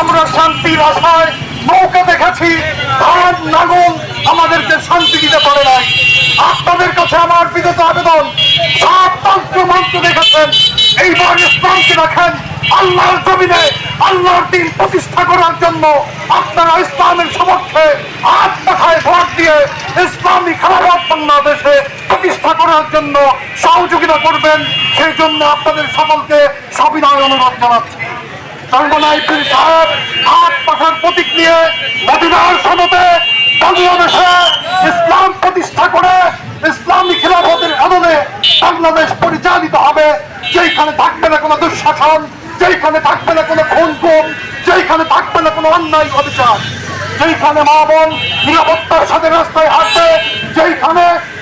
আমরা শান্তির আশায় নৌকা দেখেছি। ধান নাগন আমাদেরকে শান্তি দিতে পারে নাই। আপনাদের কাছে আমার বিগত আবেদন। তন্ত্র মন্ত্র দেখেছেন। এইবার ইসলামকে রাখেন। আল্লাহর জমিনে আল্লাহর দিন প্রতিষ্ঠা করার জন্য আপনারা ইসলামের সমর্থে আট মাথায় ভোট দিয়ে ইসলামী খেলাফত বাংলাদেশে প্রতিষ্ঠা করার জন্য সহযোগিতা করবেন। সেই জন্য আপনাদের সকলকে সবিনয় অনুরোধ জানাচ্ছি। সাহেব আট প্রতীক নিয়ে মদিনার বাংলাদেশে ইসলাম প্রতিষ্ঠা করে ইসলামী খিলাফতের আদলে বাংলাদেশ পরিচালিত হবে। থাকবে না কোনো দুঃশাসন থাকবে না কোনো খুন যেখানে থাকবে না কোনো অন্যায় অবিচার। মা বোন নিরাপত্তার সাথে রাস্তায় হাঁটবে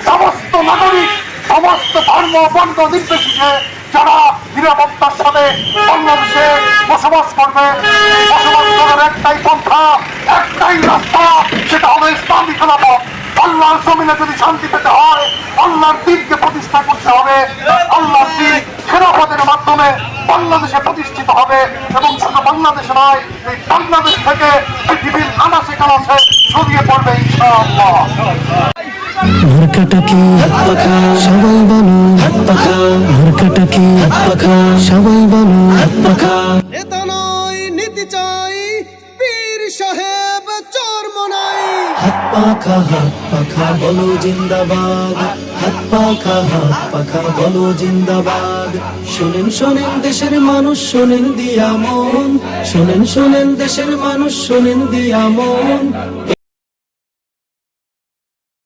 সমস্ত নাগরিক, সমস্ত ধর্ম, বর্ণ, নির্বিশেষে যারা নিরাপত্তার সাথে বাংলাদেশে বসবাস করবে। বসবাস করার একটাই পন্থা, একটাই রাস্তা, সেটা হলো ইসলামী খেলাফত আল্লাহর জমিনে যদি শান্তি পেতে হয়, আল্লাহর দিনকে প্রতিষ্ঠা করতে হবে। আল্লাহর দিন খেলাফতের মাধ্যমে বাংলাদেশে প্রতিষ্ঠিত হবে। এবং শুধু বাংলাদেশে নয়, এই বাংলাদেশ থেকে পৃথিবীর আনাচে কানাচে ছড়িয়ে পড়বে ইনশাআল্লাহ। মার্কাটা কি পাখা সবাই বলো পাখা মার্কাটা কি পাখা সবাই পাখা সাহেব, চোর মনাই। হাত পাখা হাত পাখা, বলো জিন্দাবাদ। হাত পাখা হাত পাখা, বলো জিন্দাবাদ। শোনেন শোনেন দেশের মানুষ, শোনেন দিয়া মন। শোনেন শোনেন দেশের মানুষ, শোনেন দিয়া মন।